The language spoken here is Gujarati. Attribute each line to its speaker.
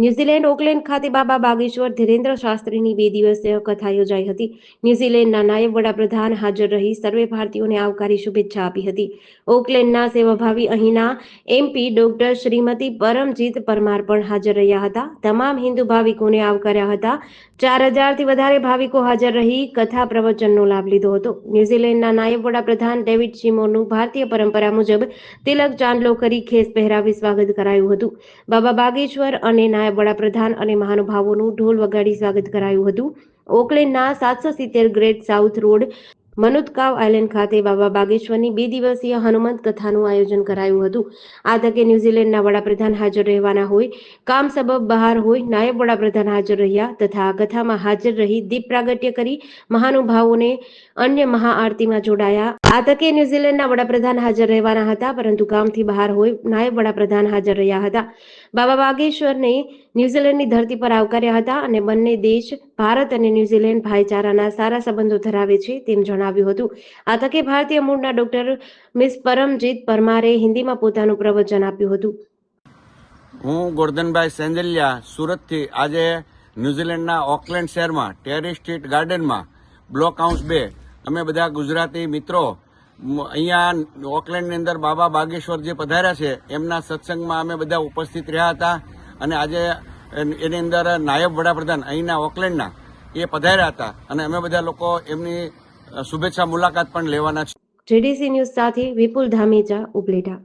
Speaker 1: ન્યૂઝીલેન્ડ ઓકલેન્ડ ખાતે બાબા બાગેશ્વર ધીરેન્દ્ર શાસ્ત્રીની બે દિવસીય કથા યોજાઈ હતી. ન્યુઝીલેન્ડના નાયબ વડાપ્રધાન હાજર રહી સર્વે ભારતીયોને આવકારી શુભેચ્છા આપી હતી. ઓકલેન્ડના સેવાભાવી અહીંના એમપી ડોક્ટર શ્રીમતી પરમજીત પરમાર પણ હાજર રહ્યા હતા. તમામ હિન્દુ ભાવિકોને આવકાર્યા હતા. ચાર હજારથી વધારે ભાવિકો હાજર રહી કથા પ્રવચનનો લાભ લીધો હતો. ન્યૂઝીલેન્ડના નાયબ વડાપ્રધાન ડેવિડ શિમોનનું ભારતીય પરંપરા મુજબ તિલક ચાંદલો કરી ખેસ પહેરાવી સ્વાગત કરાયું હતું. બાબા બાગેશ્વર અને નાયબ વડાપ્રધાન અને મહાનુભાવોનું ઢોલ વગાડી સ્વાગત કરાયું હતું. ઓકલેન્ડના સાતસો સિત્તેર great south road Manukau island ખાતે બાબા બાગેશ્વરની બે દિવસીય હનુમંત કથાનું આયોજન કરાયું હતું. આ તકે ન્યૂઝીલેન્ડના વડાપ્રધાન હાજર રહેવાના હોય, કામ સબબ બહાર હોય, નાયબ વડાપ્રધાન હાજર રહ્યા તથા આ કથામાં હાજર રહી દીપ પ્રાગટ્ય કરી મહાનુભાવોને અન્ય મહાઆરતીમાં જોડાયા. આ તકે ન્યૂઝીલેન્ડના વડાપ્રધાન હાજર રહેવાના હતા, પરંતુ કામથી બહાર હોય નાયબ વડાપ્રધાન હાજર રહ્યા હતા. બાબા બાગેશ્વરને ન્યૂઝીલેન્ડની ધરતી પર આવકાર્યા હતા અને બંને દેશ ભારત અને ન્યૂઝીલેન્ડ ભાઈચારાના સારા સંબંધો ધરાવે છે તેમ જણાવ્યું હતું. આ તકે ભારતીય મૂળના ડોક્ટર મિસ પરમજીત પરમારે હિન્દીમાં પોતાનું પ્રવચન આપ્યું હતું.
Speaker 2: હું ગોરધનભાઈ સેંજલિયા સુરતથી આજે ન્યૂઝીલેન્ડના ઓકલેન્ડ શહેરમાં ટેરી સ્ટ્રીટ ગાર્ડનમાં બ્લોક હાઉસ બે. અમે બધા ગુજરાતી મિત્રો અહીંયા ઓકલેન્ડની અંદર બાબા બાગેશ્વર જે પધાર્યા છે, એમના સત્સંગમાં અમે બધા ઉપસ્થિત રહ્યા હતા અને આજે એન- અંદર નાયબ વડાપ્રધાન અહીંના ઓકલેન્ડના એ પધાર્યા હતા અને અમે બધા લોકો એમની શુભેચ્છા મુલાકાત પણ લેવાના છે
Speaker 1: જેડીસી ન્યૂઝ સાથે વિપુલ ધામેજા, ઉપલેટા.